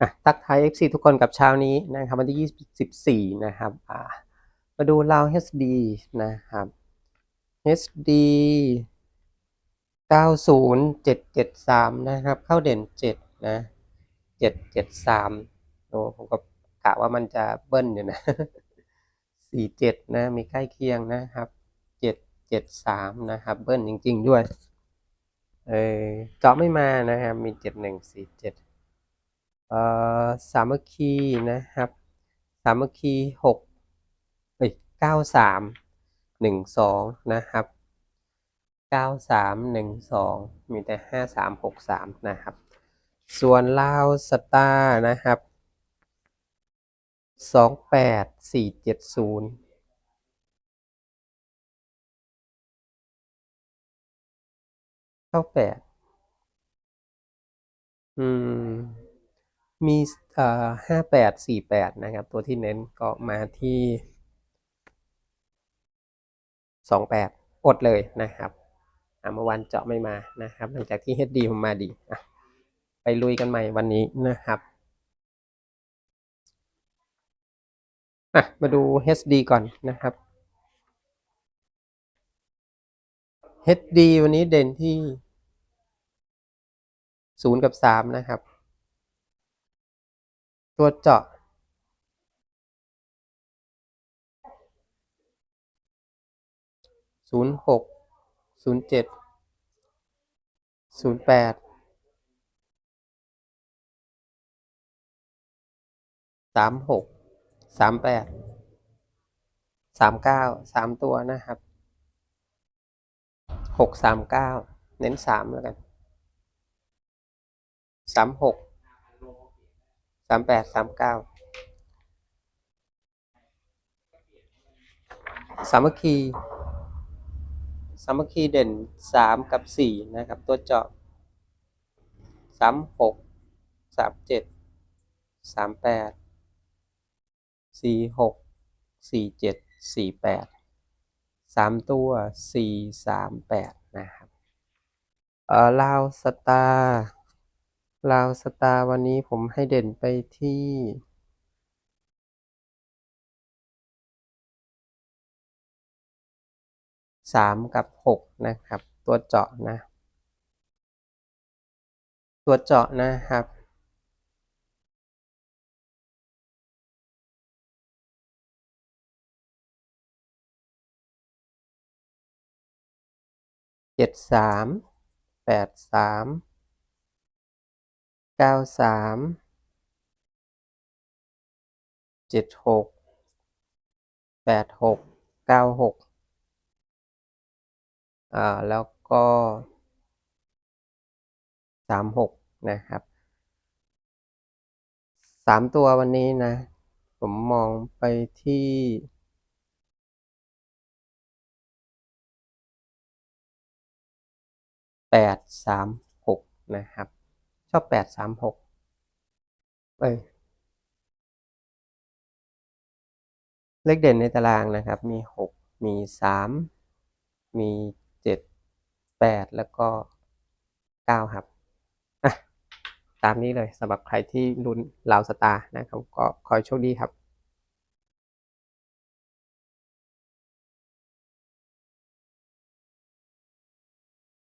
อะทักทาย FC ทุกคนกับเช้านี้นะครับวันที่ 24 นะครับอ่ามาดูราว HD นะครับ HD 90773 นะครับ เข้าเด่น 7 นะ 773โอ้ผมก็กะว่ามันจะเบิ้ลอยู่นะ 47 นะ มีใกล้เคียงนะครับ 773 นะครับ เบิ้ลจริง ๆ ด้วย เออเจาะไม่มานะครับ มี 7147เอ่อ สามัคคีนะครับ สามัคคีหกเอ้ยเก้าสามหนึ่งสองนะครับเก้าสามหนึ่งสองมีแต่ห้าสามหกสามนะครับ ส่วนลาวสตาร์นะครับสองแปดสี่เจ็ดศูนย์เก้าแปดอืม มีห้าแปดสี่แปดนะครับ ตัวที่เน้นก็มาที่สองแปดอดเลยนะครับอะเมื่อวานเจาะไม่มานะครับ หลังจากที่ HD ผมมาดีไปลุยกันใหม่วันนี้นะครับอะมาดู HD ก่อนนะครับ HD วันนี้เด่นที่ศูนย์กับสามนะครับ ตัวเจาะศูนย์หกศูนย์เจ็ดศูนย์แปดสามหกสามแปดสามเก้าสามตัวนะครับหกสามเก้าเน้นสามแล้วกันสามหก สามแปดสามเก้าสามัคคีสามัคคีเด่นสามกับสี่นะครับ ตัวเจาะสามหกสามเจ็ดสามแปดสี่หกสี่เจ็ดสี่แปดสามตัวสี่สามแปดนะครับเออลาวสตาร์ ลาวสตาร์วันนี้ผมให้เด่นไปที่สามกับหกนะครับ ตัวเจาะนะ ตัวเจาะนะครับ เจ็ดสามแปดสาม เก้าสามเจ็ดหกแปดหกเก้าหกอ่าแล้วก็สามหกนะครับสามตัววันนี้นะ ผมมองไปที่แปดสามหกนะครับ ชอบแปดสามหกเอ้ยเลขเด่นในตารางนะครับ มีหกมีสามมีเจ็ดแปดแล้วก็เก้าครับอะตามนี้เลยสำหรับใครที่ลุ้นลาวสตาร์นะครับ ก็ขอโชคดีครับ